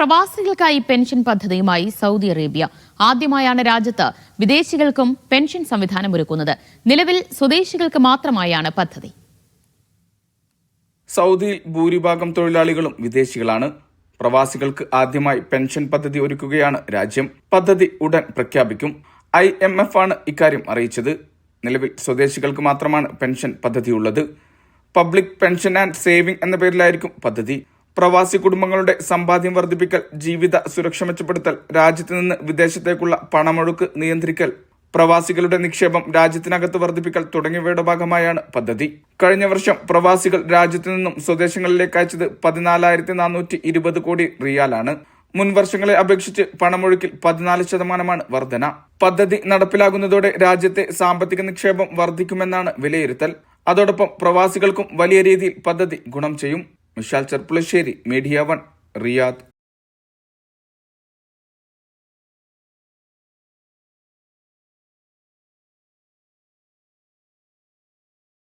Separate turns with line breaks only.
പ്രവാസികൾക്കായി pension പദ്ധതിയുമായി Saudi Arabia. ആദ്യമായാണ് രാജ്യത്ത് വിദേശികൾക്കും പെൻഷൻ സംവിധാനം ഒരുക്കുന്നത്. നിലവിൽ സ്വദേശികൾക്ക് മാത്രമായാണ് പദ്ധതി.
സൗദിയിൽ ഭൂരിഭാഗം തൊഴിലാളികളും വിദേശികളാണ്. പ്രവാസികൾക്ക് ആദ്യമായി പെൻഷൻ പദ്ധതി ഒരുക്കുകയാണ് രാജ്യം. പദ്ധതി ഉടൻ പ്രഖ്യാപിക്കും. ഐ എം എഫ് ആണ് ഇക്കാര്യം അറിയിച്ചത്. നിലവിൽ സ്വദേശികൾക്ക് മാത്രമാണ് പെൻഷൻ പദ്ധതിയുള്ളത്. പബ്ലിക് പെൻഷൻ ആൻഡ് സേവിംഗ് എന്ന പേരിലായിരിക്കും പദ്ധതി. പ്രവാസി കുടുംബങ്ങളുടെ സമ്പാദ്യം വർദ്ധിപ്പിക്കൽ ജീവിത സുരക്ഷ മെച്ചപ്പെടുത്തൽ രാജ്യത്ത് നിന്ന് വിദേശത്തേക്കുള്ള പണമൊഴുക്ക് നിയന്ത്രിക്കൽ പ്രവാസികളുടെ നിക്ഷേപം രാജ്യത്തിനകത്ത് വർദ്ധിപ്പിക്കൽ തുടങ്ങിയവയുടെ ഭാഗമായാണ് പദ്ധതി. കഴിഞ്ഞ വർഷം പ്രവാസികൾ രാജ്യത്തു നിന്നും സ്വദേശങ്ങളിലേക്ക് അയച്ചത് പതിനാലായിരത്തി നാനൂറ്റി ഇരുപത് കോടി റിയാലാണ്. മുൻ വർഷങ്ങളെ അപേക്ഷിച്ച് പണമൊഴുക്കിൽ പതിനാല് ശതമാനമാണ് വർധന. പദ്ധതി നടപ്പിലാകുന്നതോടെ രാജ്യത്തെ സാമ്പത്തിക നിക്ഷേപം വർദ്ധിക്കുമെന്നാണ് വിലയിരുത്തൽ. അതോടൊപ്പം പ്രവാസികൾക്കും വലിയ രീതിയിൽ പദ്ധതി ഗുണം ചെയ്യും. Vishal Cherpulassery Media One Riyadh